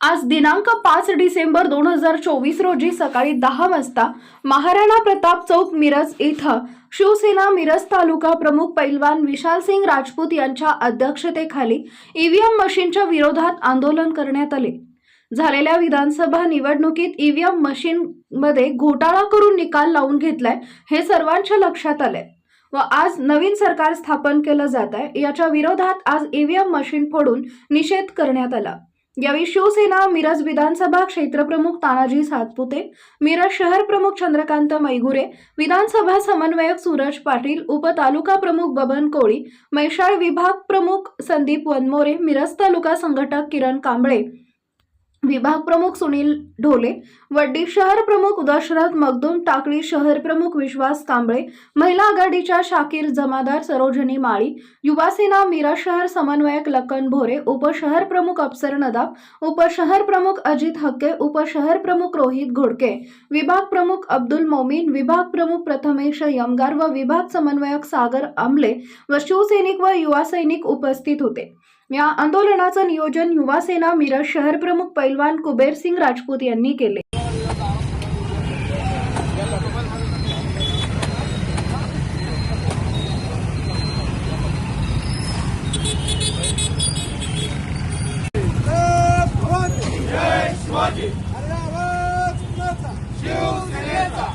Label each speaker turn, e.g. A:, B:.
A: आज दिनांक पाच डिसेंबर दोन हजार चोवीस रोजी सकाळी दहा वाजता महाराणा प्रताप चौक मिरज इथं शिवसेना मिरज तालुका प्रमुख पैलवान विशाल सिंग राजपूत यांच्या अध्यक्षतेखाली ईव्हीएम मशीनच्या विरोधात आंदोलन करण्यात आले. झालेल्या विधानसभा निवडणुकीत ईव्हीएम मशीनमध्ये घोटाळा करून निकाल लावून घेतलाय हे सर्वांच्या लक्षात आलंय. व आज नवीन सरकार स्थापन केलं जात आहे. याच्या विरोधात आज ईव्हीएम मशीन फोडून निषेध करण्यात आला. यावेळी शिवसेना मिरज विधानसभा क्षेत्रप्रमुख तानाजी सातपुते मिरज शहर प्रमुख चंद्रकांत मैगुरे विधानसभा समन्वयक सूरज पाटील उपतालुका प्रमुख बबन कोळी मैशाळ विभाग प्रमुख संदीप वनमोरे मिरज तालुका संघटक किरण कांबळे विभाग प्रमुख सुनील ढोले वड्डी शहर प्रमुख दशरथ मगदूम टाकळी शहर प्रमुख विश्वास कांबळे महिला आघाडीच्या शाकीर जमादार सरोजनी माळी युवासेना मीरा शहर समन्वयक लखन भोरे उपशहर प्रमुख अप्सर नदाब उपशहर प्रमुख अजित हक्के उपशहर प्रमुख रोहित घोडके विभाग प्रमुख अब्दुल मोमीन विभाग प्रमुख प्रथमेश यमगार व विभाग समन्वयक सागर आमले व शिवसैनिक व युवा सैनिक उपस्थित होते. या आंदोलनाचं नियोजन युवा सेना मिरज शहर प्रमुख पैलवान कुबेर सिंग राजपूत यांनी केले.
B: शिवसेनेचा.